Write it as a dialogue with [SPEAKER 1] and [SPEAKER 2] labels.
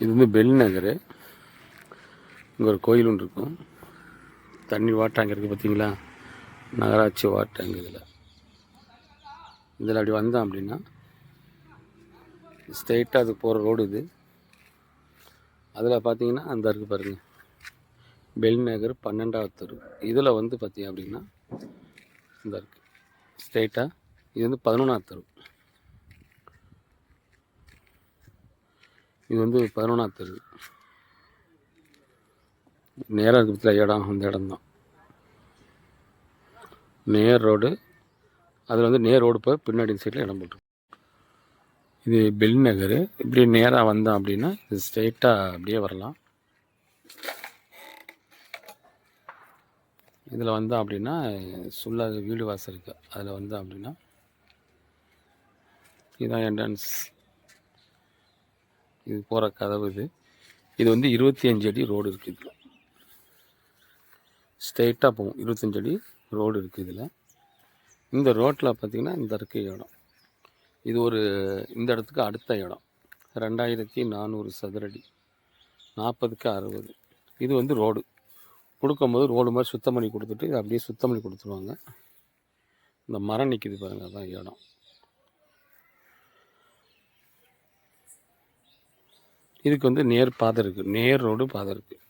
[SPEAKER 1] இது வந்து பெல் நகர். இங்கே ஒரு கோயில் ஒன்று இருக்கும். தண்ணி வாட்டர் இருக்குது பார்த்தீங்களா நகராட்சி வாட்டர் இதில். இதில் அப்படி வந்தோம் அப்படின்னா ஸ்ட்ரெயிட்டாக அது போகிற ரோடு இது. அதில் பார்த்தீங்கன்னா அந்த இருக்குது பாருங்கள் பெல் நகர் பன்னெண்டாவது தெரு. இதில் வந்து பார்த்தீங்க அப்படின்னா இந்த இருக்குது ஸ்ட்ரெயிட்டாக இது வந்து பதினொன்றாவது தெரு. இது வந்து பதினொன்றாம் தெரு நேராக இருக்கிற இடம் அந்த இடம்தான். நேர் ரோடு அதில் வந்து நேர் ரோடு போய் பின்னாடி சைடில் இடம் போட்டு இது பெல் நகர். இப்படி நேராக வந்தோம் அப்படின்னா இது ஸ்ட்ரெயிட்டாக அப்படியே வரலாம். இதில் வந்தோம் அப்படின்னா சுள்ள வீடு வாசல் இருக்குது அதில் வந்தோம் அப்படின்னா இதுதான் என்ட்ரன்ஸ் இது போகிற கதவு இது. இது வந்து இருபத்தி அஞ்சு அடி ரோடு இருக்குது இதில். ஸ்ட்ரெயிட்டாக போகும். இருபத்தஞ்சு அடி ரோடு இருக்குது இதில். இந்த ரோட்டில் பார்த்திங்கன்னா இந்த இருக்க இடம். இது ஒரு இந்த இடத்துக்கு அடுத்த இடம். ரெண்டாயிரத்தி நானூறு சதுரடி நாற்பதுக்கு அறுபது. இது வந்து ரோடு. கொடுக்கும்போது ரோடு மாதிரி சுத்தம் பண்ணி கொடுத்துட்டு இதை அப்படியே சுத்தம் பண்ணி கொடுத்துருவாங்க. இந்த மரம் நிற்கிது பாருங்கள் அதான் இடம். இதுக்கு வந்து நேர் பாதை இருக்குது நேர் ரோடு பாதை இருக்குது